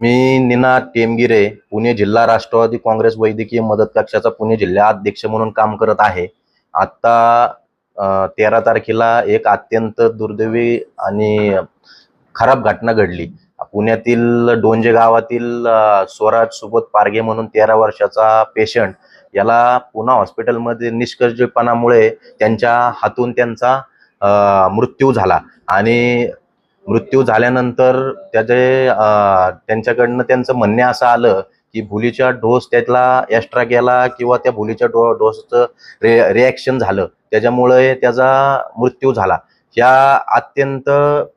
मी निना टेमगिरे पुणे जिल्हा राष्ट्रवादी काँग्रेस वैद्यकीय मदत कक्षाचा पुणे जिल्हा अध्यक्ष म्हणून काम करत आहे. आत्ता तेरा तारखेला एक अत्यंत दुर्दैवी आणि खराब घटना घडली. पुण्यातील डोंजे गावातील स्वराज सुबोध पारगे म्हणून तेरा वर्षाचा पेशंट याला पुन्हा हॉस्पिटलमध्ये निष्कर्षपणामुळे त्यांच्या हातून त्यांचा मृत्यू झाला. आणि मृत्यू झाल्यानंतर त्याचे त्यांच्याकडनं त्यांचं म्हणणे असं आलं की भुलीचा डोस त्यातला एक्स्ट्रा गेला किंवा त्या भुलीच्या डो डोसचं रे रिॲक्शन झालं. त्याच्यामुळे त्याचा मृत्यू झाला. या अत्यंत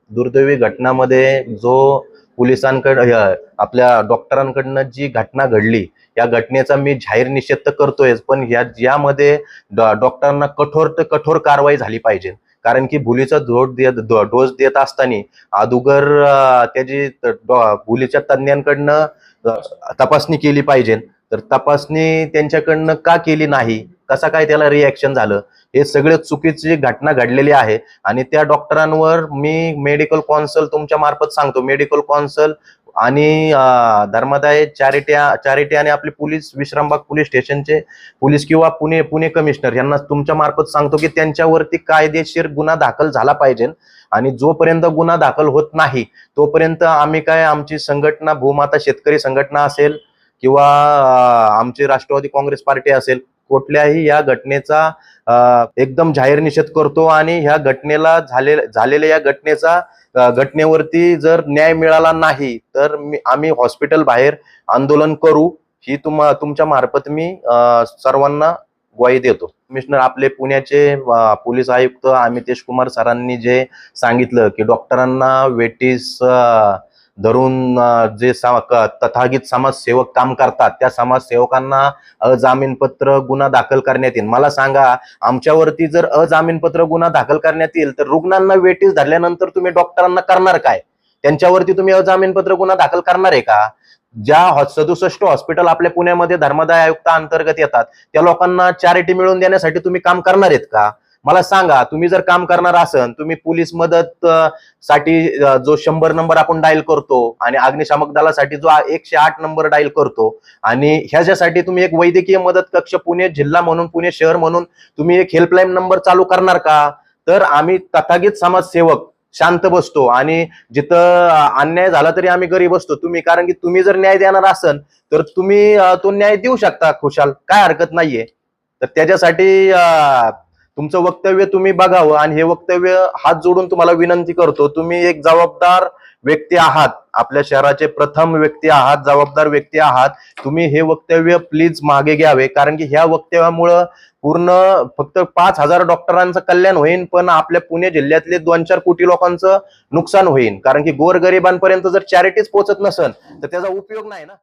दुर्दैवी घटनामध्ये जो पोलिसांकडे आपल्या डॉक्टरांकडनं जी घटना घडली या घटनेचा मी जाहीर निषेध तर करतोय पण या ज्यामध्ये डॉ- डॉक्टरांना कठोर ते कठोर कारवाई झाली पाहिजे. कारण की भुलीचा डोस देत डोस देत असताना अदुगर त्याची भुलीच्या तज्ज्ञांकडनं तपासणी केली पाहिजे. तर तपासणी त्यांच्याकडनं का केली नाही? कसा काय त्याला रिॲक्शन झालं? हे सगळे चुकीची घटना घडलेली आहे. आणि त्या डॉक्टरांवर मी मेडिकल कॉन्सल तुमच्या मार्फत सांगतो. मेडिकल कॉन्सल आणि धर्मदाय धर्मादाय चॅरिटी चॅरिटी आणि आपले पोलीस विश्रामबाग पोलीस स्टेशनचे पोलीस किंवा पुणे पुणे कमिशनर यांना तुमच्या मार्फत सांगतो की त्यांच्यावरती कायदेशीर गुन्हा दाखल झाला पाहिजे आणि जोपर्यंत गुन्हा दाखल होत नाही तोपर्यंत आम्ही काय आमची संघटना भूमाता शेतकरी संघटना असेल किंवा आमची राष्ट्रवादी काँग्रेस पार्टी असेल कुठल्याही या घटनेचा एकदम जाहीर निषेध करतो आणि ह्या घटनेला झाले झालेल्या या घटनेचा घटनेवरती जर न्याय मिळाला नाही तर मी आम्ही हॉस्पिटल बाहेर आंदोलन करू ही तुम्हा तुमच्या मार्फत मी सर्वांना ग्वाही देतो. कमिशनर आपले पुण्याचे पोलीस आयुक्त अमितेश कुमार सरांनी जे सांगितलं की डॉक्टरांना वेटीस आ, धरून जे तथागित तथागत समाजसेवक काम करतात त्या समाजसेवकांना अजामीनपत्र गुन्हा दाखल करण्यात येईल. मला सांगा आमच्यावरती जर अजामीनपत्र गुन्हा दाखल करण्यात येईल तर रुग्णांना वेटीस धरल्यानंतर तुम्ही डॉक्टरांना करणार काय? त्यांच्यावरती तुम्ही अजामीनपत्र गुन्हा दाखल करणार आहे का? ज्या सदुसष्ट हॉस्पिटल आपल्या पुण्यामध्ये धर्मदाय आयुक्त अंतर्गत येतात त्या लोकांना चॅरिटी मिळवून देण्यासाठी तुम्ही काम करणार आहेत का? मला सांगा तुम्ही जर काम करणार असन तुम्ही पोलीस मदत साठी जो शंभर नंबर आपण डायल करतो आणि अग्निशामक दलासाठी जो एकशे आठ नंबर डायल करतो आणि ह्याच्यासाठी तुम्ही एक वैद्यकीय मदत कक्ष पुणे जिल्हा म्हणून पुणे शहर म्हणून तुम्ही एक हेल्पलाईन नंबर चालू करणार का? तर आम्ही तथागित समाजसेवक शांत बसतो आणि जिथं अन्याय झाला तरी आम्ही गरीब असतो. तुम्ही कारण की तुम्ही जर न्याय देणार असन तर तुम्ही तो न्याय देऊ शकता खुशाल. काय हरकत नाहीये. तर त्याच्यासाठी तुमचं वक्तव्य तुम्ही बघावं आणि हे वक्तव्य हात जोडून तुम्हाला विनंती करतो तुम्ही एक जबाबदार व्यक्ती आहात. आपल्या शहराचे प्रथम व्यक्ती आहात जबाबदार व्यक्ती आहात. तुम्ही हे वक्तव्य प्लीज मागे घ्यावे कारण की ह्या वक्तव्यामुळं पूर्ण फक्त पाच हजार डॉक्टरांचं कल्याण होईल पण आपल्या पुणे जिल्ह्यातले दोन चार कोटी लोकांचं नुकसान होईल कारण की गोरगरिबांपर्यंत जर चॅरिटीज पोहोचत नसेल तर त्याचा उपयोग नाही ना.